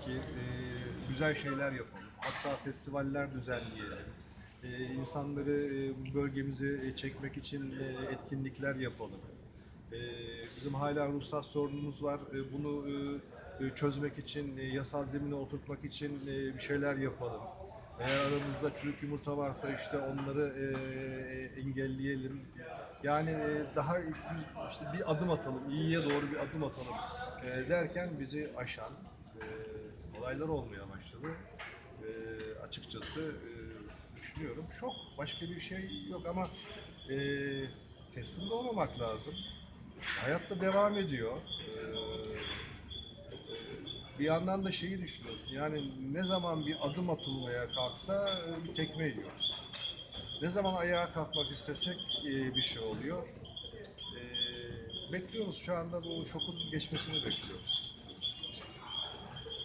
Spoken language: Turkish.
ki e, güzel şeyler yapalım. Hatta festivaller düzenleyelim. E, insanları e, bölgemize e, çekmek için e, etkinlikler yapalım. E, bizim hala ruhsat sorunumuz var. E, bunu e, e, çözmek için, e, yasal zemine oturtmak için e, bir şeyler yapalım. Eğer aramızda çürük yumurta varsa işte onları e, engelleyelim. Yani e, daha işte bir adım atalım, iyiye doğru bir adım atalım e, derken bizi aşan olaylar olmaya başladı. E, açıkçası e, düşünüyorum. Şok, başka bir şey yok ama e, teslim olmamak lazım. Hayatta devam ediyor. E, bir yandan da şeyi düşünüyorsun. Yani ne zaman bir adım atılmaya kalksa e, bir tekme yiyoruz. Ne zaman ayağa kalkmak istesek e, bir şey oluyor. E, bekliyoruz şu anda bu şokun geçmesini bekliyoruz.